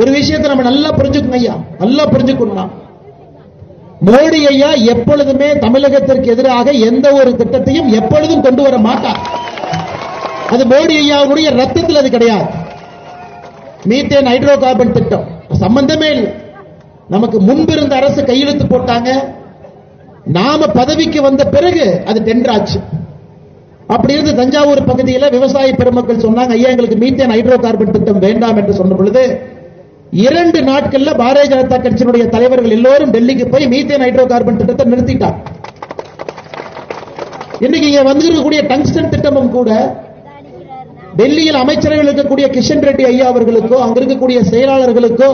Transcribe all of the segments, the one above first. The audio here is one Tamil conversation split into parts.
ஒரு விஷயத்தை நம்ம நல்லா புரிஞ்சுக்கணும் ஐயா. நல்லா புரிஞ்சுக்கணும் மோடி ஐயா எப்பொழுதுமே தமிழகத்திற்கு எதிராக எந்த ஒரு திட்டத்தையும் எப்பொழுதும் கொண்டு வர மாட்டார். அது மோடி ஐயாவுடைய ரத்தத்தில் அது கிடையாது. மீத்தேன் ஹைட்ரோ கார்பன் திட்டம். சம்பந்தமே இல்லை. நமக்கு முன்பு இருந்த அரசு கையெழுத்து போட்டாங்க. நாம பதவிக்கு வந்த பிறகு அது டெண்டர் ஆச்சு அப்படி இருந்து தஞ்சாவூர் பகுதியில் விவசாய பெருமக்கள் சொன்னாங்க ஐயா எங்களுக்கு மீத்தேன் ஹைட்ரோ கார்பன் திட்டம் வேண்டாம் என்று சொன்ன பொழுது இரண்டு நாட்கள்ல பாரதிய ஜனதா கட்சியினுடைய தலைவர்கள் எல்லோரும் டெல்லிக்கு போய் மீத்தேன் ஹைட்ரோ கார்பன் திட்டத்தை நிறுத்திட்டார் இன்னைக்கு இங்க வந்திருக்கக்கூடிய டங்ஸ்டன் திட்டமும் கூட டெல்லியில் அமைச்சர்கள் இருக்கக்கூடிய கிஷன் ரெட்டி ஐயா அவர்களுக்கோ அங்க இருக்கக்கூடிய செயலாளர்களுக்கோ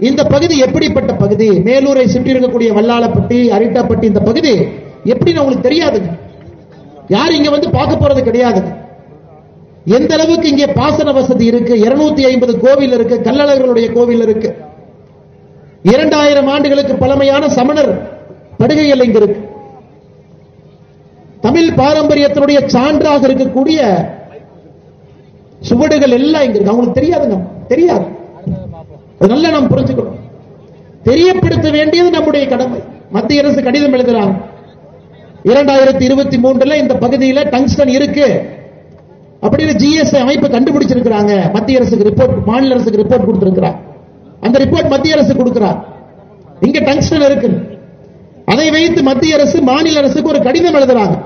இந்த பகுதி எப்படிப்பட்ட பகுதி? மேலூரை சுற்றி இருக்கக்கூடிய வல்லாளப்பட்டி அரிட்டாப்பட்டி இந்த பகுதி எப்படின்னு உங்களுக்கு தெரியாதுங்க. யாரும் இங்க வந்து பார்க்க போறது கிடையாதுங்க. எந்த அளவுக்கு இங்கே பாசன வசதி இருக்கு? இருநூத்தி ஐம்பது கோவில் இருக்கு கல்லழகர்களுடைய கோவில் இருக்கு. இரண்டாயிரம் ஆண்டுகளுக்கு பழமையான சமணர் படுகைகள் இங்க இருக்கு. தமிழ் பாரம்பரியத்தினுடைய சான்றாக இருக்கக்கூடிய சுவடுகள் எல்லாம் இங்க இருக்கு. அவங்களுக்கு தெரியாதுங்க. தெரியாது. நல்ல நல்லா நாம் புரிஞ்சுக்கணும். தெரியப்படுத்த வேண்டியது நம்முடைய கடமை. மத்திய அரசு கடிதம் எழுதுறாங்க. இரண்டாயிரத்தி இருபத்தி மூன்றுல இந்த பகுதியில் டங்ஸ்டன் இருக்கு. அப்படின்னு ஜிஎஸ்ஐ அமைப்பு கண்டுபிடிச்சிருக்கிறாங்க. மத்திய அரசுக்கு ரிப்போர்ட் மாநில அரசுக்கு ரிப்போர்ட் கொடுத்திருக்கிறார். அந்த ரிப்போர்ட் மத்திய அரசு கொடுக்கிறார். இங்க டங்ஸ்டன் இருக்கு. அதை வைத்து மத்திய அரசு மாநில அரசுக்கு ஒரு கடிதம் எழுதுறாங்க.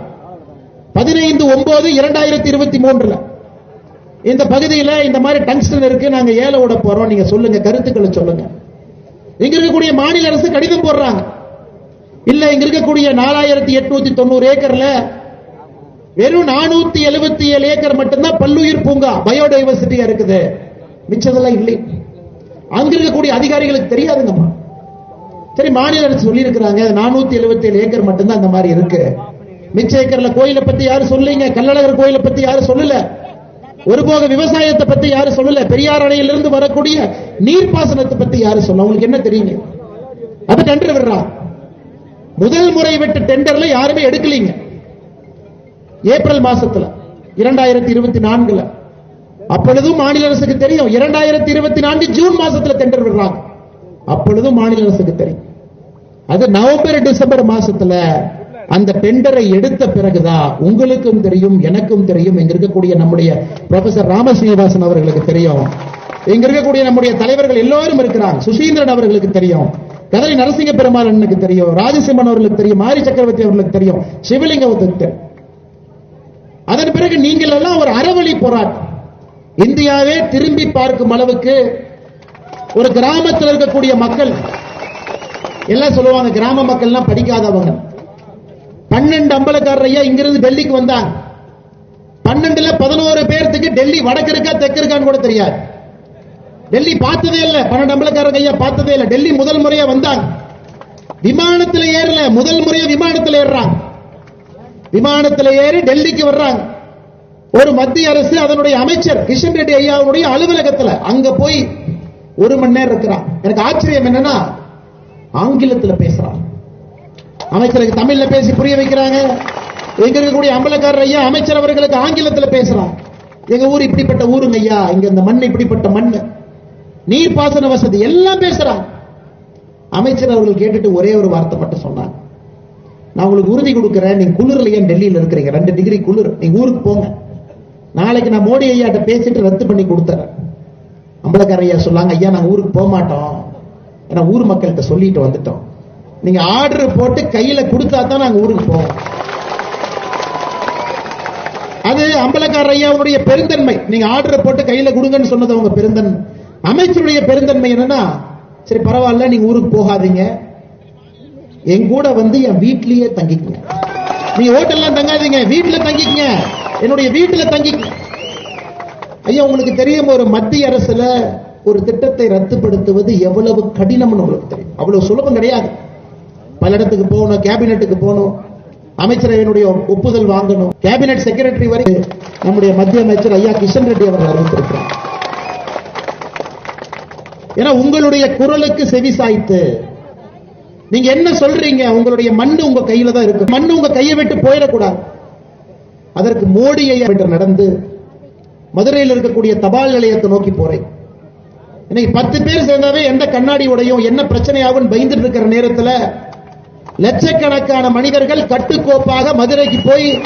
பதினைந்து ஒன்பது இரண்டாயிரத்தி இருபத்தி மூன்றுல. இந்த பகுதியில் இந்த மாதிரி டங்ஸ்டன் இருக்கு. நாங்க ஏல விட போறோம். நீங்க சொல்லுங்க. கருத்துக்களை சொல்லுங்க. இங்க இருக்கக்கூடிய மாநில அரசு கடிதம் போடுறாங்க. இல்ல இங்க இருக்கக்கூடிய நாலாயிரத்தி எட்நூத்தி தொண்ணூறு ஏக்கர்ல வெறும் நானூத்தி எழுபத்தி ஏழு ஏக்கர் மட்டும்தான் பல்லுயிர் பூங்கா பயோடைவர்சிட்டியா இருக்குது. மிச்சதெல்லாம் இல்லை. அங்க இருக்கக்கூடிய அதிகாரிகளுக்கு தெரியாதுங்கம்மா. சரி மாநில அரசு சொல்லி இருக்கிறாங்க நானூத்தி எழுபத்தி ஏழு ஏக்கர் மட்டும்தான் அந்த மாதிரி இருக்கு. மிச்ச ஏக்கர்ல கோயிலை பத்தி யாரும் சொல்லிங்க கல்லழகர் கோயிலை பத்தி யாரும் சொல்லல. ஒருபோக விவசாயத்தை பத்தி யாரும் சொல்லல. பெரியார் அணையிலிருந்து வரக்கூடிய நீர்ப்பாசனத்தை பத்தி யாரும் சொல்ல உங்களுக்கு என்ன தெரியுங்க? அது டெண்டர் விடுறா. முதல் முறை விட்டு டெண்டர்ல யாருமே எடுக்கலீங்க. ஏப்ரல் மாசத்துல இரண்டாயிரத்தி இருபத்தி நான்குல அப்பொழுதும் மாநில அரசுக்கு தெரியும் இரண்டாயிரத்தி இருபத்தி நான்கு ஜூன் மாசத்துல டெண்டர் விடுறாங்க. அப்பொழுதும் மாநில அரசுக்கு தெரியும். அது நவம்பர் டிசம்பர் மாசத்துல அந்த டெண்டரை எடுத்த பிறகுதான் உங்களுக்கும் தெரியும் எனக்கும் தெரியும். இங்க இருக்கக்கூடிய நம்முடைய ப்ரொஃபசர் ராமஸ்ரீனிவாசன் அவர்களுக்கு தெரியும். இங்க இருக்கக்கூடிய நம்முடைய தலைவர்கள் எல்லோரும் இருக்கிறாங்க. சுசீந்திரன் அவர்களுக்கு தெரியும். கதலி நரசிங்க பெருமாள் அண்ணனுக்கு தெரியும். ராஜசிம்மன் அவர்களுக்கு தெரியும். மாரி சக்கரவர்த்தி அவர்களுக்கு தெரியும். சிவலிங்கத்துக்கு தெரியும். அதன் பிறகு நீங்கள் எல்லாம் ஒரு அறவழி போராட்டம் இந்தியாவே திரும்பி பார்க்கும் அளவுக்கு ஒரு கிராமத்தில் இருக்கக்கூடிய மக்கள் எல்லாம் சொல்லுவாங்க கிராம மக்கள்லாம் படிக்காதவங்க. பன்னெண்டு அம்பலக்காரர் ஐயா இங்கிருந்து டெல்லிக்கு வந்தாங்க. பன்னெண்டுல பதினோரு பேர்த்துக்கு டெல்லி வடக்கு இருக்கா தெற்கு இருக்கான்னு கூட தெரியாது. டெல்லி பார்த்ததே இல்லை பன்னெண்டு அம்பலக்காரங்க ஐயா பார்த்ததே இல்லை. டெல்லி முதல் முறையா வந்தாங்க. விமானத்தில் ஏறல முதல் முறையா விமானத்தில் ஏறுறாங்க. விமானத்தில் ஏறி டெல்லிக்கு வர்றாங்க. ஒரு மத்திய அரசு அதனுடைய அமைச்சர் கிஷன் ரெட்டி ஐயாவுடைய அலுவலகத்துல அங்க போய் ஒரு மணி நேரம் இருக்கிறான். எனக்கு ஆச்சரியம் என்னன்னா ஆங்கிலத்துல பேசுறான். அமைச்சருக்கு தமிழ்ல பேசி புரிய வைக்கிறாங்க. எங்க இருக்கக்கூடிய அம்பலக்காரர் ஐயா அமைச்சர் அவர்களுக்கு ஆங்கிலத்துல பேசுறான். எங்க ஊர் இப்படிப்பட்ட ஊருங்க ஐயா இங்க இந்த மண் இப்படிப்பட்ட மண். நீர்ப்பாசன வசதி எல்லாம் பேசுறாங்க அமைச்சர் அவர்கள் கேட்டுட்டு ஒரே ஒரு வார்த்தை மட்டும் சொன்னாங்க. நான் உங்களுக்கு உறுதி கொடுக்கிறேன். நீங்க குளிர்ல ஏன் டெல்லியில இருக்கிறீங்க? ரெண்டு டிகிரி குளிர். நீங்க ஊருக்கு போங்க. நாளைக்கு நான் மோடி ஐயாட்ட பேசிட்டு ரத்து பண்ணி கொடுத்துறேன் அம்பலக்கார ஐயா சொல்லாங்க ஐயா நான் ஊருக்கு போக மாட்டோம். ஏன்னா ஊர் மக்கள்கிட்ட சொல்லிட்டு வந்துட்டோம். நீங்க ஆர்டர் போட்டு கையில கொடுத்தா தான் நாங்க ஊருக்கு போவோம். அது அம்பலக்கார ஐயாவுடைய பெருந்தன்மை. நீங்க ஆர்டர் போட்டு கையில கொடுங்கன்னு சொன்னது அவங்க பெருந்தன்மை அமைச்சருடைய பெருந்தன்மை என்னன்னா சரி பரவாயில்ல நீங்க ஊருக்கு போகாதீங்க. என் கூட வந்து என் வீட்லயே தங்கிக்கங்க. நீங்க ஹோட்டல்லாம் தங்காதீங்க வீட்டுல தங்கிக்கங்க. என்னுடைய வீட்டுல தங்கிக்கங்க. ஐயா உங்களுக்கு தெரியும் ஒரு மத்திய அரசுல ஒரு திட்டத்தை ரத்துப்படுத்துவது எவ்வளவு கடினம்னு உங்களுக்கு தெரியும். அவ்வளவு சுலபம் கிடையாது. பல இடத்துக்கு போகணும் கேபினெட்டுக்கு போகணும் அமைச்சரவையினுடைய ஒப்புதல் வாங்கணும். கேபினெட் செக்ரட்டரி வரை நம்முடைய மத்திய அமைச்சர் ஐயா கிஷன் ரெட்டி அவர்கள் அறிவித்திருக்கிறார். ஏன்னா உங்களுடைய குரலுக்கு செவி சாய்த்து நீங்க என்ன சொல்றீங்க? உங்களுடைய மண்ணு உங்க கையில தான் இருக்கு. மண்ணு உங்க கையை விட்டு போயிடக்கூடாது. அதற்கு மோடியை நடந்து மதுரையில் இருக்கக்கூடிய தபால் நிலையத்தை நோக்கி போறேன். இன்னைக்கு பத்து பேர் சேர்ந்தாவே எந்த கண்ணாடி உடையும் என்ன பிரச்சனையாகும் பயந்துட்டு இருக்கிற நேரத்தில் லட்சக்கணக்கான மனிதர்கள் கட்டுக்கோப்பாக மதுரைக்கு போய்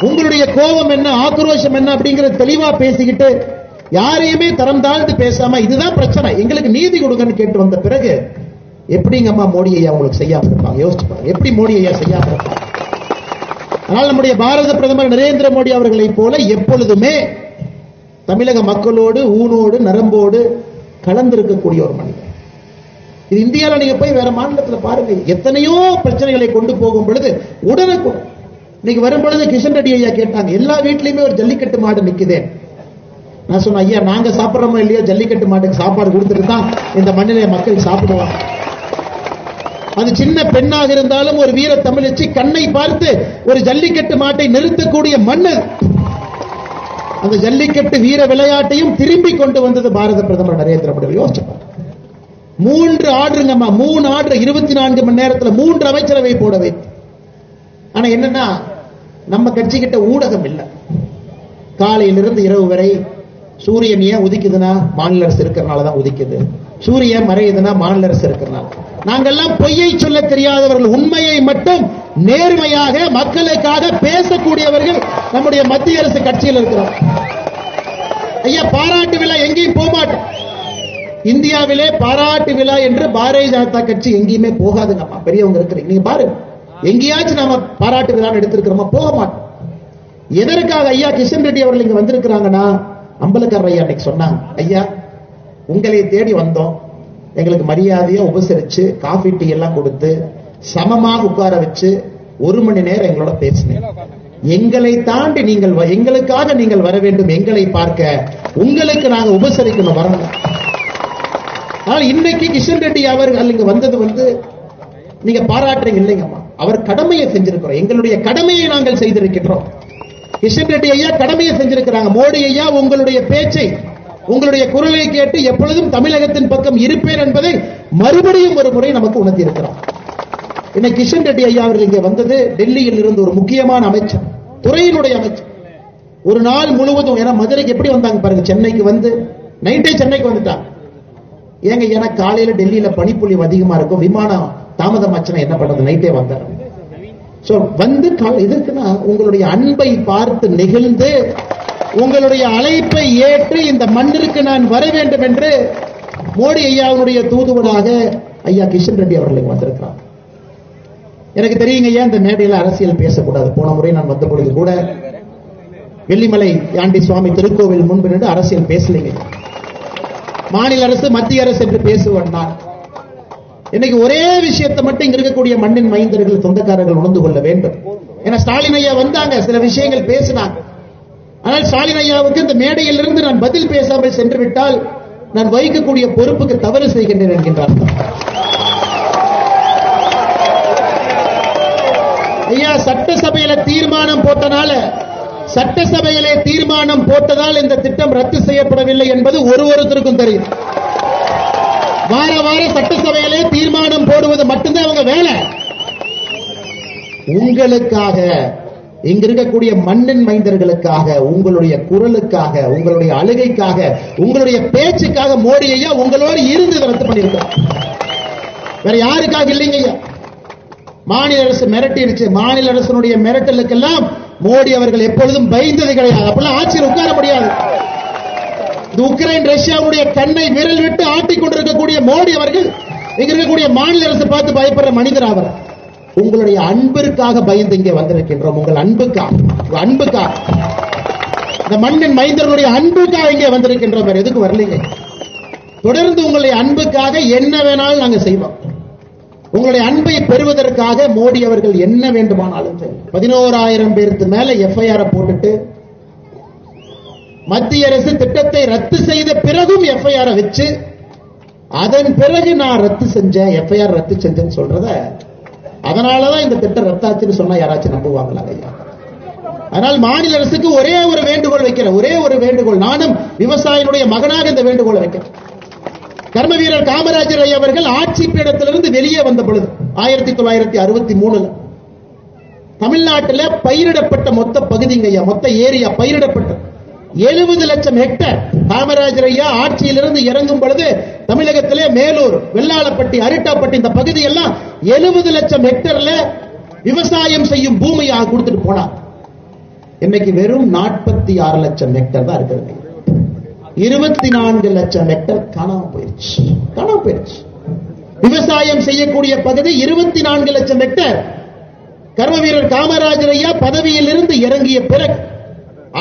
உங்களுடைய கோபம் என்ன ஆக்ரோஷம் என்ன அப்படிங்கறது தெளிவா பேசிக்கிட்டு யாரையுமே தரம் தாழ்ந்து பேசாம இதுதான் பிரச்சனை. எங்களுக்கு நீதி கொடுங்கன்னு கேட்டு வந்த பிறகு எப்படிங்கம்மா மோடி ஐயா உங்களுக்கு செய்யாம இருப்பாங்க? யோசிச்சு பாருங்க. எப்படி மோடி ஐயா செய்யாம இருப்பாங்க? ஆனால் நம்முடைய பாரத பிரதமர் நரேந்திர மோடி அவர்களைப் போல எப்பொழுதுமே தமிழக மக்களோடு ஊனோடு நரம்போடு கலந்திருக்கக்கூடிய ஒரு மனிதர். இது இந்தியாவில் நீங்க போய் வேற மாநிலத்தில் பாருங்க. எத்தனையோ பிரச்சனைகளை கொண்டு போகும் பொழுது உடனுக்குடன் இன்னைக்கு வரும் பொழுது கிஷன் ரெட்டி ஐயா கேட்டாங்க எல்லா வீட்லயுமே ஒரு ஜல்லிக்கட்டு மாடு நிக்குதே. நான் சொன்னேன் ஐயா நாங்க சாப்பிட்றோமோ இல்லையோ ஜல்லிக்கட்டு மாட்டுக்கு சாப்பாடு கொடுத்துட்டு தான் இந்த மண்ணிலே மக்கள் சாப்பிடுவாங்க. அது சின்ன பெண்ணாக இருந்தாலும் ஒரு வீர தமிழச்சி கண்ணை பார்த்து ஒரு ஜல்லிக்கட்டு மாட்டை நிறுத்தக்கூடிய மண்ணு அந்த ஜல்லிக்கட்டு வீர விளையாட்டையும் திரும்பி கொண்டு வந்தது பாரத பிரதமர் நரேந்திர மோடி. யோசிச்சு மூன்று ஆர்டருங்கம்மா மூணு ஆர்டர் இருபத்தி நான்கு மணி நேரத்துல மூன்று அமைச்சரவை போட வைத்து ஆனா என்னன்னா நம்ம கட்சி கிட்ட ஊடகம் இல்லை. காலையிலிருந்து இரவு வரை சூரியன் ஏன் உதிக்குதுன்னா மாநில அரசு இருக்கிறனால தான் உதிக்குது. சூரியன் மறையுதுன்னா மாநில அரசு இருக்கிறாங்க நாங்கெல்லாம் பொய்யை சொல்ல தெரியாதவர்கள். உண்மையை மட்டும் நேர்மையாக மக்களுக்காக பேசக்கூடியவர்கள் நம்முடைய மத்திய அரசு கட்சியில் இருக்கிறோம். ஐயா பாராட்டு விழா எங்கேயும் போகமாட்டோம் இந்தியாவிலே பாராட்டு விழா என்று பாரதிய ஜனதா கட்சி எங்கேயுமே போகாதுங்கம்மா. பெரியவங்க இருக்கிறீங்க. நீங்க பாருங்க. எங்கேயாச்சும் நாம பாராட்டு விழான்னு எடுத்திருக்கிறோமா? போக மாட்டோம். எதற்காக ஐயா கிஷன் ரெட்டி அவர்கள் இங்க வந்திருக்கிறாங்கன்னா அம்பலக்காரர் ஐயா அன்னைக்கு சொன்னாங்க. ஐயா உங்களை தேடி வந்தோம். எங்களுக்கு மரியாதையா உபசரிச்சு காஃபி டீ எல்லாம் கொடுத்து சமமாக உட்கார வச்சு ஒரு மணி நேரம் எங்களோட பேசினேன். எங்களை தாண்டி நீங்கள் வ- எங்களுக்காக நீங்கள் வர வேண்டும் எங்களை பார்க்க. உங்களுக்கு நாங்க உபசரிக்கணும் வரணும். ஆனால் இன்னைக்கு கிஷன் ரெட்டி அவர்கள் இங்க வந்தது வந்து நீங்க பாராட்டுறீங்க இல்லைங்கம்மா. அவர் கடமையை செஞ்சிருக்கிறோம் எங்களுடைய கடமையை நாங்கள் செய்திருக்கின்றோம். கிஷன் ரெட்டி ஐயா கடமையை செஞ்சிருக்கிறாங்க. மோடி ஐயா உங்களுடைய பேச்சை உங்களுடைய குரலை கேட்டு எப்பொழுதும் தமிழகத்தின் பக்கம் இருப்பேன் என்பதை மறுபடியும் ஒரு முறை நமக்கு உணர்த்தி இருக்கிறோம் இன்னைக்கு கிஷன் ரெட்டி ஐயா அவர்கள் இங்கே வந்தது டெல்லியில் இருந்து ஒரு முக்கியமான அமைச்சர் துறையினுடைய அமைச்சர். ஒரு நாள் முழுவதும் ஏன்னா மதுரைக்கு எப்படி வந்தாங்க பாருங்க சென்னைக்கு வந்து நைட்டே சென்னைக்கு வந்துட்டாங்க ஏங்க ஏன்னா காலையில டெல்லியில பனிப்பொழிவு அதிகமா இருக்கும் விமானம் தாமதமாச்சுன்னா என்ன பண்றது நைட்டே வந்தார். சோ வந்து கால- எதுக்குன்னா உங்களுடைய அன்பை பார்த்து நெகிழ்ந்து உங்களுடைய அழைப்பை ஏற்று இந்த மண்ணிற்கு நான் வர வேண்டும் என்று மோடி ஐயாவுடைய தூதுவராக ஐயா கிஷன் ரெட்டி அவர்கள் வந்திருக்கிறார். எனக்கு தெரியுங்க ஐயா இந்த மேடையில் அரசியல் பேசக்கூடாது? போன முறை நான் வந்த பொழுது கூட வெள்ளிமலை ஆண்டி சுவாமி திருக்கோவில் முன்பு நின்று அரசியல் பேசலைங்க. மாநில அரசு மத்திய அரசு என்று பேசுவேன் நான் இன்னைக்கு ஒரே விஷயத்தை மட்டும் இங்க இருக்கக்கூடிய மண்ணின் மைந்தர்கள் சொந்தக்காரர்கள் உணர்ந்து கொள்ள வேண்டும். ஏன்னா ஸ்டாலின் ஐயா வந்தாங்க சில விஷயங்கள் பேசினாங்க. ஆனால் ஸ்டாலின் ஐயாவுக்கு இந்த மேடையில் இருந்து நான் பதில் பேசாமல் சென்று விட்டால் நான் வகிக்கக்கூடிய பொறுப்புக்கு தவறு செய்கின்றேன் என்கின்றார். ஐயா சட்டசபையில தீர்மானம் போட்டனால சட்டசபையிலே தீர்மானம் போட்டதால் இந்த திட்டம் ரத்து செய்யப்படவில்லை என்பது ஒரு ஒருத்தருக்கும் தெரியும். வார வார சட்டசபையிலே தீர்மானம் போடுவது மட்டும்தான் அவங்க வேலை. உங்களுக்காக இங்க இருக்கக்கூடிய மண்ணின் மைந்தர்களுக்காக உங்களுடைய குரலுக்காக உங்களுடைய அழுகைக்காக உங்களுடைய பேச்சுக்காக மோடி ஐயா உங்களோடு இருந்து ரத்து பண்ணியிருக்கிறோம் வேற யாருக்காக இல்லைங்க ஐயா? மாநில அரசு மிரட்டிருச்சு. மாநில அரசனுடைய மிரட்டலுக்கெல்லாம் மோடி அவர்கள் எப்பொழுதும் பயந்தது கிடையாது. அப்பெல்லாம் ஆட்சியில் உட்கார முடியாது. இந்த உக்ரைன் ரஷ்யாவுடைய கண்ணை விரல் விட்டு ஆட்டிக் கொண்டிருக்கக்கூடிய மோடி அவர்கள் இங்க இருக்கக்கூடிய மாநில அரசு பார்த்து பயப்படுற மனிதர் அவர். உங்களுடைய அன்பிற்காக பயந்து இங்கே வந்திருக்கின்றோம். உங்கள் அன்புக்காக அன்புக்காக இந்த மண்ணின் மைந்தர்களுடைய அன்புக்காக இங்கே வந்திருக்கின்றோம். வேற எதுக்கு வரலீங்க. தொடர்ந்து உங்களுடைய அன்புக்காக என்ன வேணாலும் நாங்க செய்வோம். உங்களுடைய அன்பை பெறுவதற்காக மோடி அவர்கள் என்ன வேண்டுமானாலும் செய்யும் பதினோராயிரம் பேருக்கு மேல எஃப்ஐஆர் போட்டுட்டு மத்திய அரசு திட்டத்தை ரத்து செய்த பிறகும் எஃப்ஐஆர் வச்சு அதன் பிறகு நான் ரத்து செஞ்சேன். எஃப்ஐஆர் ரத்து செஞ்சேன்னு சொல்றத அதனாலதான் இந்த திட்டம் ரத்தாச்சுன்னு சொன்னா யாராச்சும் நம்புவாங்களா ஐயா? அதனால் மாநில அரசுக்கு ஒரே ஒரு வேண்டுகோள் வைக்கிறேன். ஒரே ஒரு வேண்டுகோள். நானும் விவசாயினுடைய மகனாக இந்த வேண்டுகோளை வைக்கிறேன். கர்ம வீரர் காமராஜர் ஐயா அவர்கள் ஆட்சி பீடத்திலிருந்து வெளியே வந்த பொழுது ஆயிரத்தி தொள்ளாயிரத்தி அறுபத்தி மூணுல தமிழ்நாட்டில் பயிரிடப்பட்ட மொத்த பகுதிங்க ஐயா மொத்த ஏரியா பயிரிடப்பட்ட எழுபது லட்சம் ஹெக்டேர் காமராஜர் ஐயா ஆட்சியிலிருந்து இறங்கும் பொழுது தமிழகத்திலே மேலூர் வெள்ளாளப்பட்டி அரிட்டாப்பட்டி இந்த பகுதி எல்லாம் எழுபது லட்சம் ஹெக்டர்ல விவசாயம் செய்யும் பூமியாக கொடுத்துட்டு போனார் இன்னைக்கு வெறும் நாற்பத்தி ஆறு லட்சம் ஹெக்டர் தான் இருக்கிறது. இருபத்தி நான்கு லட்சம் ஹெக்டர் காணாம போயிருச்சு. காணாம போயிருச்சு. விவசாயம் செய்யக்கூடிய பகுதி இருபத்தி நான்கு லட்சம் ஹெக்டர். கர்ம வீரர் காமராஜர் ஐயா பதவியில் இருந்து இறங்கிய பிறகு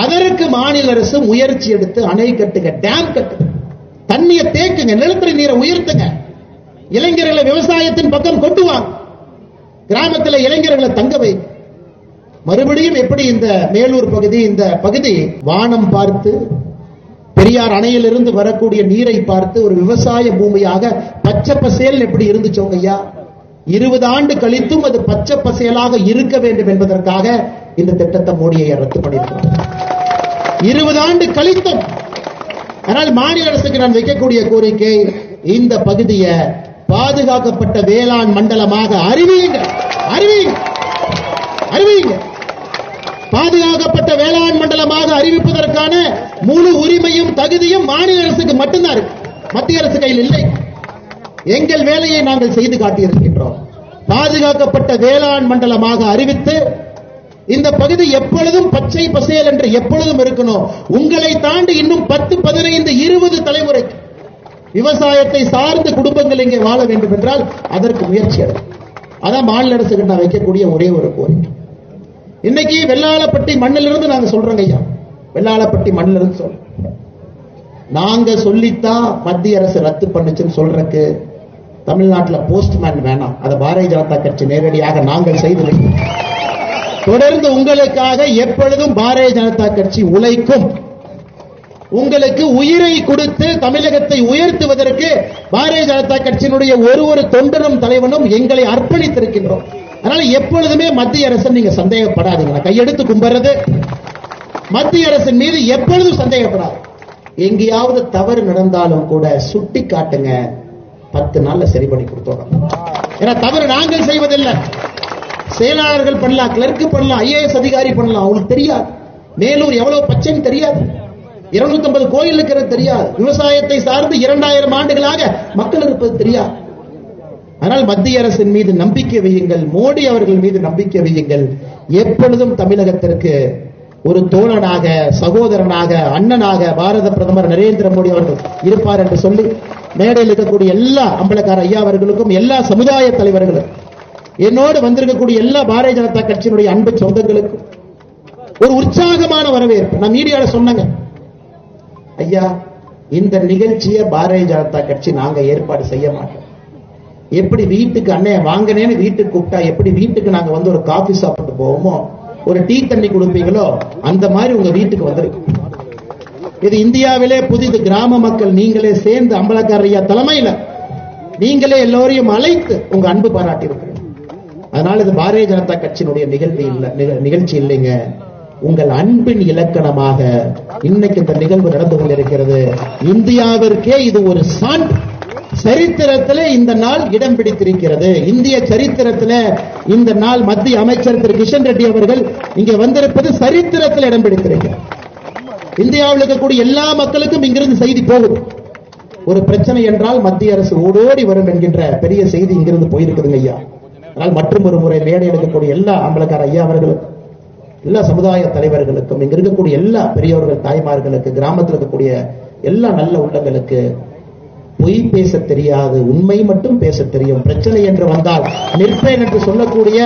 அதற்கு மாநில அரசு முயற்சி எடுத்து அணை கட்டுங்க டேம் கட்டுங்க. தண்ணியை தேக்குங்க நிலத்தடி நீரை உயர்த்துங்க. இளைஞர்களை விவசாயத்தின் பக்கம் கொண்டு வாங்க கிராமத்தில் இளைஞர்களை தங்க வை. மறுபடியும் எப்படி இந்த மேலூர் பகுதி இந்த பகுதி? வானம் பார்த்து பெரியார் அணையிலிருந்து வரக்கூடிய நீரை பார்த்து ஒரு விவசாய பூமியாக பச்சை பசேல் எப்படி இருந்துச்சோங்க ஐயா இருபது ஆண்டு கழித்தும் அது பச்சை பசேலாக இருக்க வேண்டும் என்பதற்காக இந்த திட்டத்தை மோடியை ரத்து பண்ணியிருக்கிறார். இருபது ஆண்டு கழித்தும் ஆனால் மாநில அரசுக்கு நான் வைக்கக்கூடிய கோரிக்கை இந்த பகுதியை பாதுகாக்கப்பட்ட வேளாண் மண்டலமாக அறிவியுங்க. அறிவியுங்க. அறிவியுங்க. பாதுகாக்கப்பட்ட வேளாண் மண்டலமாக அறிவிப்பதற்கான முழு உரிமையும் தகுதியும் மாநில அரசுக்கு மட்டும்தான் இருக்கு. மத்திய அரசு கையில் இல்லை. எங்கள் வேலையை நாங்கள் செய்து காட்டியிருக்கின்றோம். பாதுகாக்கப்பட்ட வேளாண் மண்டலமாக அறிவித்து இந்த பகுதி எப்பொழுதும் பச்சை பசேல் என்று எப்பொழுதும் இருக்கணும். உங்களை தாண்டி இன்னும் பத்து பதினைந்து இருபது தலைமுறை விவசாயத்தை சார்ந்த குடும்பங்கள் இங்கே வாழ வேண்டும் என்றால் அதற்கு முயற்சி எடுக்கும் அதான் மாநில அரசுக்கு நான் வைக்கக்கூடிய ஒரே ஒரு கோரிக்கை. இன்னைக்கு வெள்ளாளப்பட்டி மண்ணிலிருந்து நாங்க சொல்றோங்க ஐயா. வெள்ளாளப்பட்டி மண்ணிலிருந்து சொல்றோம். நாங்க சொல்லித்தான் மத்திய அரசு ரத்து பண்ணுச்சுன்னு சொல்றதுக்கு தமிழ்நாட்டுல போஸ்ட்மேன் வேணாம். அதை பாரதிய ஜனதா கட்சி நேரடியாக நாங்கள் செய்து வைக்கிறோம். தொடர்ந்து உங்களுக்காக எப்பொழுதும் பாரதிய ஜனதா கட்சி உழைக்கும். உங்களுக்கு உயிரை கொடுத்து தமிழகத்தை உயர்த்துவதற்கு பாரதிய ஜனதா கட்சியினுடைய ஒரு ஒரு தொண்டனும் தலைவனும் எங்களை அர்ப்பணித்திருக்கின்றோம். அதனால எப்பொழுதுமே மத்திய அரசு நீங்க சந்தேகப்படாதீங்க. கையெடுத்து கும்பிடுறது மத்திய அரசின் மீது எப்பொழுதும் சந்தேகப்படாது. எங்கேயாவது தவறு நடந்தாலும் கூட சுட்டி காட்டுங்க பத்து நாள்ல சரி பண்ணி கொடுத்தோம். ஏன்னா தவறு நாங்கள் செய்வதில்லை. செயலாளர்கள் பண்ணலாம் கிளர்க்கு பண்ணலாம் ஐஏஎஸ் அதிகாரி பண்ணலாம் அவங்களுக்கு தெரியாது. மேலூர் எவ்வளவு பச்சைன்னு தெரியாது. 250 கோயில் இருக்கிறது தெரியாது. விவசாயத்தை சார்ந்து இரண்டாயிரம் ஆண்டுகளாக மக்கள் இருப்பது தெரியாது. ஆனால் மத்திய அரசின் மீது நம்பிக்கை வையுங்கள். மோடி அவர்கள் மீது நம்பிக்கை வையுங்கள். எப்பொழுதும் தமிழகத்திற்கு ஒரு தோழனாக சகோதரனாக அண்ணனாக பாரத பிரதமர் நரேந்திர மோடி அவர்கள் இருப்பார் என்று சொல்லி மேடையில் இருக்கக்கூடிய எல்லா அம்பலக்கார ஐயா அவர்களுக்கும் எல்லா சமுதாய தலைவர்களுக்கும் என்னோடு வந்திருக்கக்கூடிய எல்லா பாரதிய ஜனதா கட்சியினுடைய அன்பு சொந்தங்களுக்கும் ஒரு உற்சாகமான வரவேற்பு. நான் மீடியால சொன்னேங்க. ஐயா இந்த நிகழ்ச்சியை பாரதிய ஜனதா கட்சி நாங்க ஏற்பாடு செய்ய மாட்டோம். எப்படி வீட்டுக்கு அண்ணே வாங்கினேன்னு வீட்டுக்கு கூப்பிட்டா எப்படி வீட்டுக்கு நாங்க வந்து ஒரு காஃபி சாப்பிட்டு போவோமோ ஒரு டீ தண்ணி கொடுப்பீங்களோ அந்த மாதிரி உங்க வீட்டுக்கு வந்திருக்கு. இது இந்தியாவிலே புதிது கிராம மக்கள் நீங்களே சேர்ந்து அம்பலக்காரையா தலைமையில நீங்களே எல்லோரையும் அழைத்து உங்க அன்பு பாராட்டி அதனால இது பாரதிய ஜனதா கட்சியினுடைய நிகழ்வு இல்ல நிகழ்ச்சி இல்லைங்க. உங்கள் அன்பின் இலக்கணமாக இன்னைக்கு இந்த நிகழ்வு நடந்து கொண்டிருக்கிறது. இந்தியாவிற்கே இது ஒரு சான்று. சரித்திரத்தில் இந்த நாள் இடம் பிடித்திருக்கிறது. இந்திய சரித்திரத்தில் இந்த நாள் மத்திய அமைச்சர் திரு கிஷன் ரெட்டி அவர்கள் இங்கே வந்திருப்பது சரித்திரத்தில் இடம் பிடித்திருக்கிறது. இந்தியாவில் இருக்கக்கூடிய எல்லா மக்களுக்கும் இங்கிருந்து செய்தி போகுது. ஒரு பிரச்சனை என்றால் மத்திய அரசு ஓடோடி வரும் என்கின்ற பெரிய செய்தி இங்கிருந்து போயிருக்குதுங்க ஐயா. அதனால் மற்றும் ஒரு முறை மேடை எடுக்கக்கூடிய எல்லா ஆம்பளக்கார ஐயா அவர்களுக்கும் எல்லா சமுதாய தலைவர்களுக்கும் இங்க இருக்கக்கூடிய எல்லா பெரியவர்கள் தாய்மார்களுக்கு கிராமத்தில் இருக்கக்கூடிய எல்லா நல்ல உள்ளங்களுக்கு பொய் பேச தெரியாது உண்மை மட்டும் பேச தெரியும். பிரச்சனை என்று வந்தால் நிற்பேன் என்று சொல்லக்கூடிய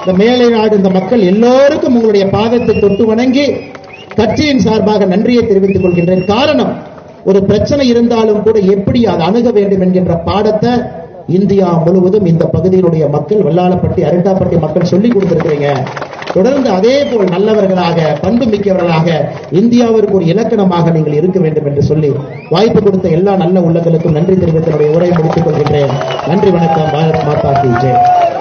இந்த மேலை நாடு இந்த மக்கள் எல்லோருக்கும் உங்களுடைய பாதத்தை தொட்டு வணங்கி கட்சியின் சார்பாக நன்றியை தெரிவித்துக் கொள்கின்றேன். காரணம் ஒரு பிரச்சனை இருந்தாலும் கூட எப்படி அது அணுக வேண்டும் என்கின்ற பாடத்தை இந்தியா முழுவதும் இந்த பகுதியினுடைய மக்கள் வெள்ளாளப்பட்டி அருட்டாப்பட்டி மக்கள் சொல்லிக் கொடுத்திருக்கிறீங்க. தொடர்ந்து அதே போல் நல்லவர்களாக பண்பு மிக்கவர்களாக இந்தியாவிற்கு ஒரு இலக்கணமாக நீங்கள் இருக்க வேண்டும் என்று சொல்லி வாய்ப்பு கொடுத்த எல்லா நல்ல உள்ளங்களுக்கும் நன்றி தெரிவித்தனுடைய உரையை முடித்துக் கொள்கின்றேன். நன்றி வணக்கம். பாரத் மாதா கி ஜெய்.